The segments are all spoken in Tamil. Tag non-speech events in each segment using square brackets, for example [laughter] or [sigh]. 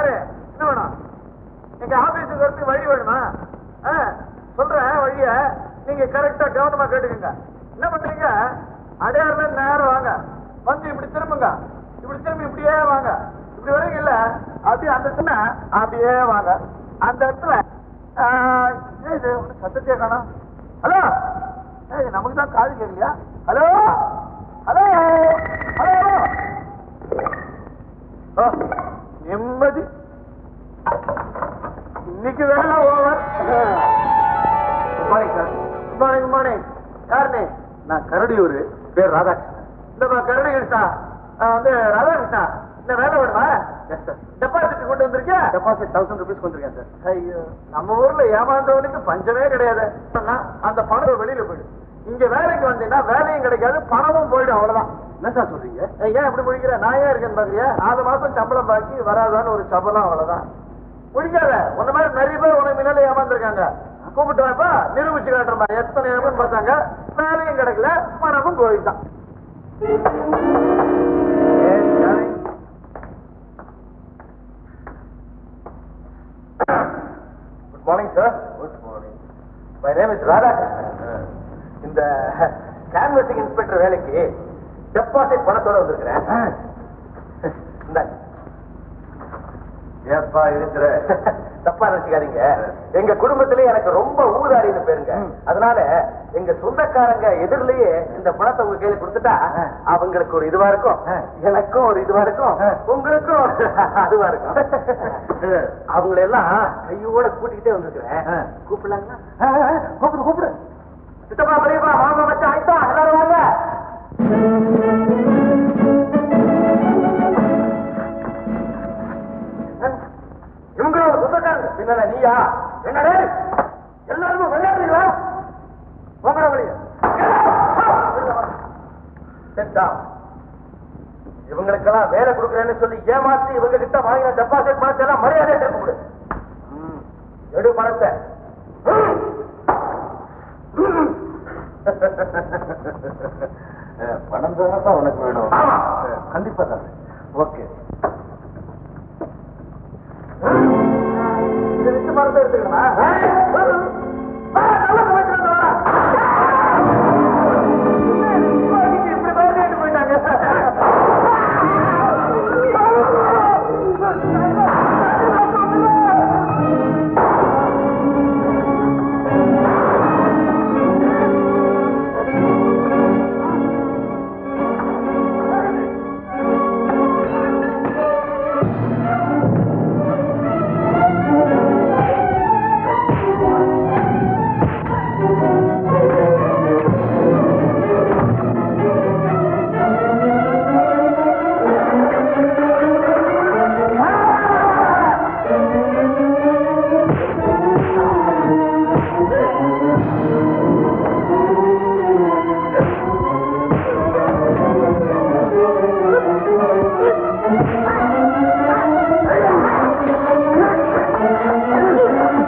யாரு? என்ன வேணும்? எங்க ஆபீஸுக்கு வரதுக்கு வழி வேணுமா? ஆ, சொல்றேன் வழிய. நீங்க கரெக்டா கவனமா கேட்டுக்கங்க. என்ன பண்றீங்க? அடையாறுல நேரம் வாங்க. வந்து இப்படி திரும்புங்க. இப்படி திரும்பி இப்படியே வாங்க. இப்படி வரைக்கும் இல்ல. அப்படியே அந்த சின்ன அப்படியே வாங்க. அந்த இடத்துல சத்தத்தையே காணும். ஹலோ? ஏய் நமக்கு தான் காது கேட்கலையா? ஹலோ? கரடியூர் பேர் ராதாகிருஷ்ணன். இந்த கரடிகிருஷ்ணா வந்து ராதாகிருஷ்ணா இந்த வேலை வேணுமா? எஸ் சார் டெபாசிட் கொண்டு வந்திருக்கேன் டெபாசிட் தௌசண்ட் ருபீஸ் வந்திருக்கேன் சார் ஐயோ நம்ம ஊர்ல ஏமாந்தவனுக்கு பஞ்சமே கிடையாது. அந்த பணம் வெளியில போயிடும் இங்க வேலைக்கு வந்தீங்கன்னா வேலையும் கிடைக்காது பணமும் போயிடும் அவ்வளவுதான். என்ன சார் சொல்றீங்க? ஏன் இப்படி முடிக்கிற? நான் ஏன் இருக்கேன் பாக்குறியா? நாலு மாசம் சம்பளம் பாக்கி வராதான்னு ஒரு சம்பளம் அவ்வளவுதான். முடிக்காத. உன்ன மாதிரி நிறைய பேர் உனக்கு முன்னால ஏமாந்துருக்காங்க. கூப்பிட்டு வாப்பா நிரூபிச்சு காட்டுறமா எத்தனை ஏமாந்து பார்த்தாங்க? வேலையும் கிடைக்கல பணமும் போயிட்டான் good morning sir good morning my name is Radhakrishnan இந்த கேன்வசிங் இன்ஸ்பெக்டர் வேலைக்கு டெபாசிட் பணத்தோட வந்திருக்கிறேன். ஏப்பா இருக்கிற? [laughs] தப்பா நினைச்சுக்காதீங்க. எங்க குடும்பத்திலே எனக்கு ரொம்ப ஊதாரின்னு பேருங்க. அதனால எங்க சொந்தக்காரங்க எதிரிலேயே இந்த பணத்தை உங்க கையில கொடுத்துட்டா அவங்களுக்கு ஒரு இதுவா இருக்கும். எனக்கும் ஒரு இதுவா இருக்கும். உங்களுக்கும் அதுவா இருக்கும். அவங்களை எல்லாம் கையோட கூட்டிக்கிட்டே வந்திருக்கிறேன். கூப்பிடலாங்களா? கூப்பிடு கூப்பிடு. சித்தப்பா பெரியப்பா மாமா மச்சான் ஆயிட்டா எல்லாரும் வாங்க. இவங்களோட சொந்தக்காரங்க. பின்ன நீயா? என்னடே எல்லாருமே விளையாடுறீங்களா உங்களோட வழியா இவங்களுக்கெல்லாம் வேலை கொடுக்குறேன்னு சொல்லி ஏமாத்தி இவங்க கிட்ட வாங்கின டெபாசிட் பணத்தை எல்லாம் மரியாதை ம், எடு பணத்தை. [laughs] பணம் தான் உனக்கு வேணும். ஆமா. கண்டிப்பா தான் ஓகே. இது மருந்து எடுத்துக்கணுமா? பாத்தீங்களா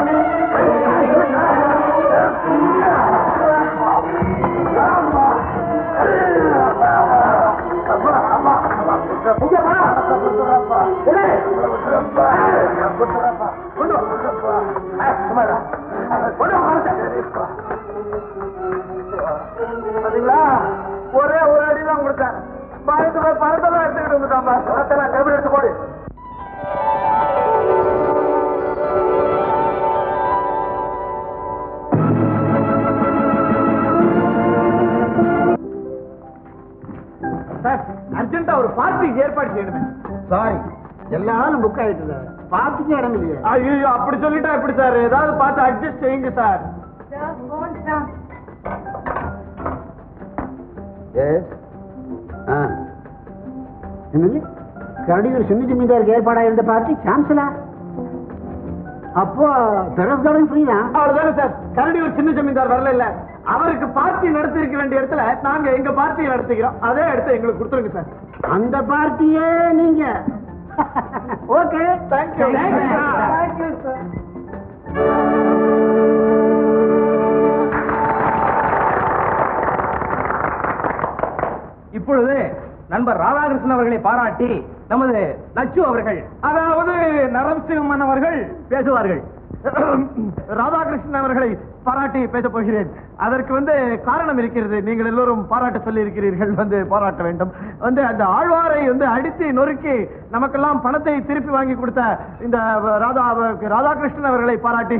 பார்ட்டிக்கு ஏற்பாடு செய்யணுமே சாரி எல்லா ஆளும் புக் ஆயிட்டு பார்த்துக்கே இடம் இல்லையே. ஐயோ அப்படி சொல்லிட்டா எப்படி சார்? ஏதாவது பார்த்து அட்ஜஸ்ட் செய்யுங்க சார். என்னது? கரடியூர் சின்ன ஜமீன்தாருக்கு ஏற்பாடா இருந்த பார்ட்டி கேன்சலா அப்போ பெரஸ் கார்டன் ஃப்ரீ தான் அவ்வளவுதானே சார். கரடி ஒரு சின்ன ஜமீன்தார் வரல இல்ல. அவருக்கு பார்ட்டி நடத்தி இருக்க வேண்டிய இடத்துல நாங்க எங்க பார்ட்டியை நடத்திக்கிறோம். அதே இடத்த எங்களுக்கு கொடுத்துருங்க சார். அந்த பார்ட்டியே நீங்க. ஓகே தேங்க்யூ தேங்க்யூ சார் இப்பொழுது நண்பர் ராதாகிருஷ்ணன் அவர்களை பாராட்டி நமது லட்சு அவர்கள் அதாவது நரசிம்மன் அவர்கள் பேசுவார்கள். [clears throat] ராதாகிருஷ்ணன் அவர்களை பாராட்டி பேசப் போகிறேன். அதற்கு வந்து காரணம் இருக்கிறது. நீங்கள் எல்லோரும் பாராட்ட சொல்லி இருக்கிறீர்கள் வந்து பாராட்ட வேண்டும். வந்து அந்த ஆழ்வாரை வந்து அடித்து நொறுக்கி நமக்கெல்லாம் பணத்தை திருப்பி வாங்கி கொடுத்த இந்த ராதா ராதாகிருஷ்ணன் அவர்களை பாராட்டி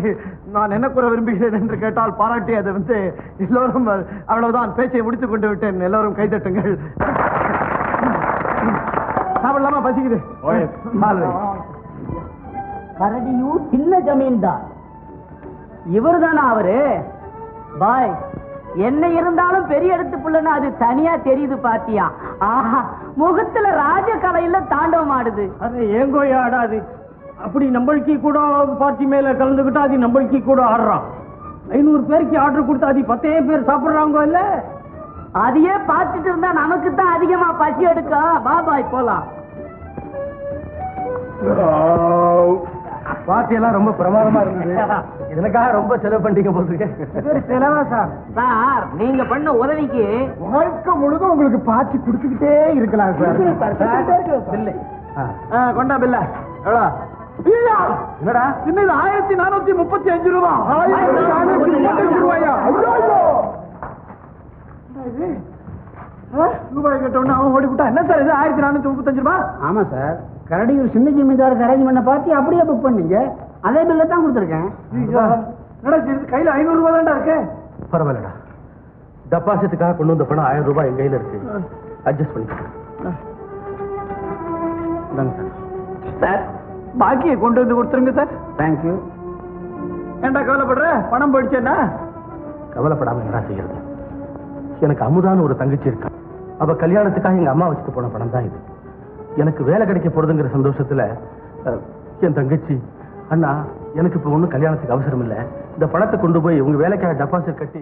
நான் என்ன கூற விரும்புகிறேன் என்று கேட்டால் பாராட்டி அதை வந்து எல்லோரும் அவ்வளவுதான் பேச்சை முடித்துக் கொண்டு விட்டேன். எல்லோரும் கைதட்டுங்கள் சாப்பிடலாமா? பசிக்குது. கரடியூர் சின்ன ஜமீன்தார் இவர்தானா அவரு? பாய் என்ன இருந்தாலும் பெரிய இடத்து புள்ளன்னு அது தனியா தெரியுது பாத்தியா? ஆஹா முகத்துல ராஜ கலையில தாண்டவம் ஆடுது. அது ஏங்கோயா ஆடாது. அப்படி நம்மளுக்கு கூட பார்ட்டி மேல கலந்துக்கிட்டா அது நம்மளுக்கு கூட ஆடுறான். ஐநூறு பேருக்கு ஆர்டர் கொடுத்தா அது பத்தே பேர் சாப்பிடுறாங்க இல்ல? அதையே பார்த்துட்டு இருந்தா நமக்கு தான் அதிகமா பசி எடுக்கும் வா பாய் போலாம். பார்ட்டி எல்லாம் ரொம்ப பிரமாதமா இருந்தது. [laughs] இதற்காக ரொம்ப செலவு பண்ணிட்டீங்க போட்டுருக்கேன் செலவா சார் சார் நீங்க பண்ண உதவிக்கு வாழ்க்கை முழுதும் உங்களுக்கு பாத்தி கொடுத்துக்கிட்டே இருக்கலாம் சார். கொண்டா பில்ல எவ்வளோ! என்னடா? சின்னது ஆயிரத்தி நானூத்தி முப்பத்தி அஞ்சு ரூபா. ரூபாயா? ரூபாய்? கேட்டோன்னு அவன் ஓடி விட்டா என்ன சார் இது? ஆயிரத்தி நானூத்தி முப்பத்தஞ்சு ரூபா? ஆமா சார். கரடியூர் சின்ன ஜமீன்தாருக்கு அரேஞ்ச் பண்ண பார்த்து அப்படியே புக் பண்ணீங்க. அதே பில்ல தான் கொடுத்துருக்கேன். கையில ஐநூறு ரூபாய் தான்டா இருக்கு. பரவாயில்லடா. டெபாசிட்டுக்காக கொண்டு வந்த பணம் ஆயிரம் ரூபாய் என் கையில இருக்கு. அட்ஜஸ்ட் பண்ணிக்கிறேன் சார். சார் பாக்கியை கொண்டு வந்து கொடுத்துருங்க சார். தேங்க்யூ ஏன்டா கவலைப்படுற? பணம் போயிடுச்சேன்னா? கவலைப்படாம என்னடா செய்யறது? எனக்கு அமுதான்னு ஒரு தங்கச்சி இருக்கா. அவ கல்யாணத்துக்காக எங்க அம்மா வச்சுட்டு போன பணம் தான் இது. எனக்கு வேலை கிடைக்க போறதுங்கிற சந்தோஷத்துல என் தங்கச்சி அண்ணா எனக்கு இப்ப ஒண்ணும் கல்யாணத்துக்கு அவசரம் இல்லை இந்த பணத்தை கொண்டு போய் உங்க வேலைக்காக டெபாசிட் கட்டி